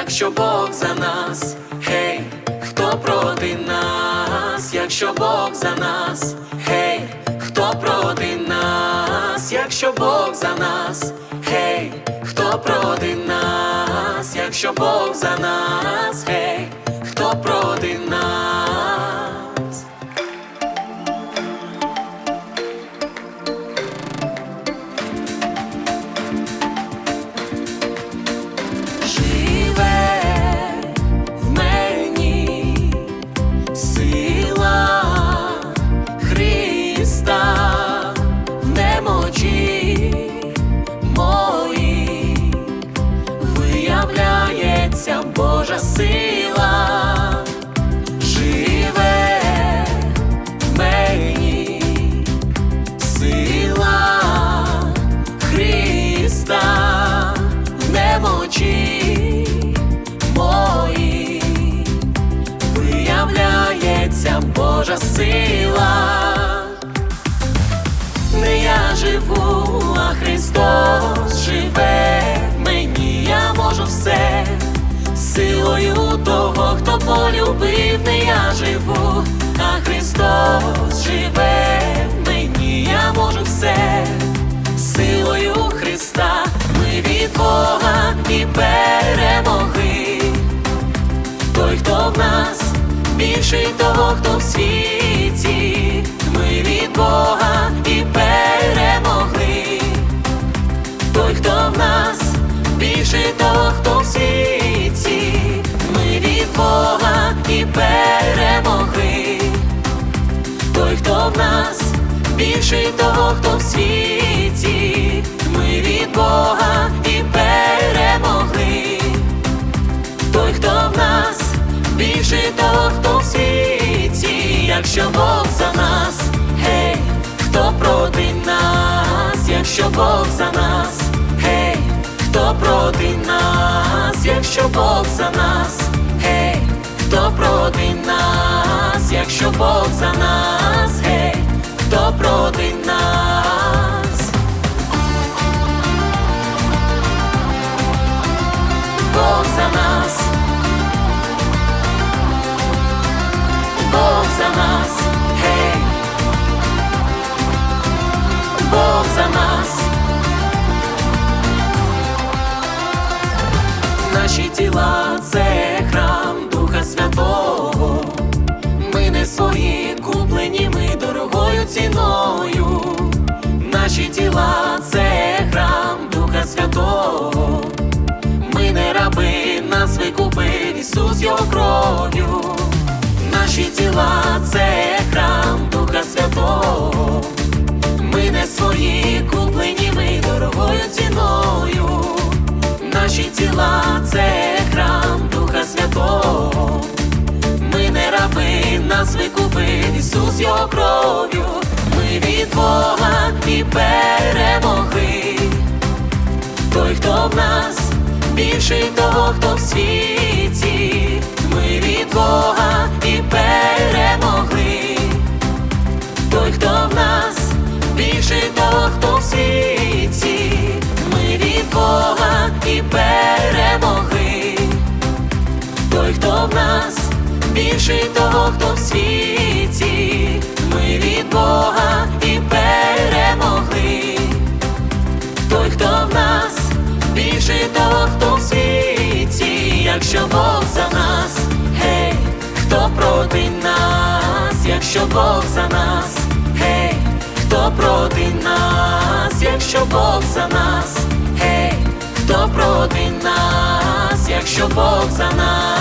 якщо Бог за нас, гей, хто проти нас, якщо Бог за нас, гей, хто проти нас, якщо Бог за нас, гей, хто проти нас, якщо Бог за нас, гей, Христа в немочі мої виявляється Божа сила, живу, а Христос живе в мені, я можу все силою Христа, ми від Бога і перемоги. Той, хто в нас більший того, хто в нас. Більший того, хто в світі, ми від Бога і перемогли. Той, хто в нас. Більший того, хто в світі, якщо Бог за нас, гей, хто проти нас, якщо Бог за нас, гей, хто проти нас, якщо Бог за нас, гей, хто проти нас, якщо Бог за нас, за нас, наші тіла це храм Духа Святого. Ми не свої куплені, ми дорогою ціною. Наші тіла це храм Духа Святого. Ми не раби, нас викупив Ісус його кров'ю. Наші тіла це нас викупив Ісус його кров'ю. Ми від Бога і перемогли. Той, хто в нас більший того, хто в світі, більший того, хто в світі, ми від Бога і перемогли. Той, хто в нас більший того, хто в світі, якщо Бог за нас, гей, хто проти нас, якщо Бог за нас, гей, хто проти нас, якщо Бог за нас, гей, хто проти нас, якщо Бог за нас,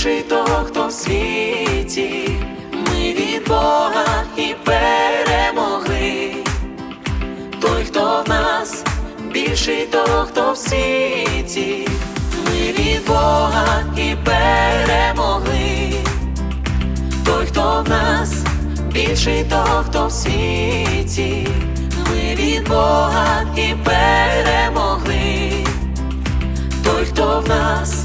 більший того, хто в світі. Ми від Бога і перемогли. Той, хто в нас більший того, хто в світі. Ми від Бога і перемогли. Той, хто в нас більший того, хто в світі, ми від Бога і перемогли. Той, хто в нас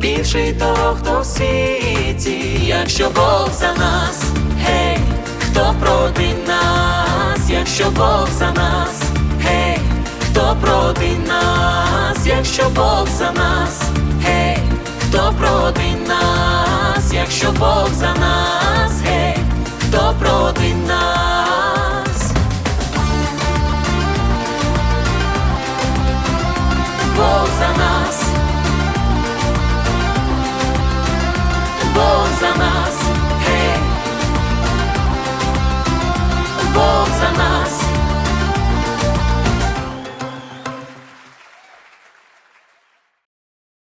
більший того, хто в світі, якщо Бог за нас, гей, хто проти нас, якщо Бог за нас, гей, хто проти нас, якщо Бог за нас, гей, хто проти нас, якщо Бог за нас, гей, хто проти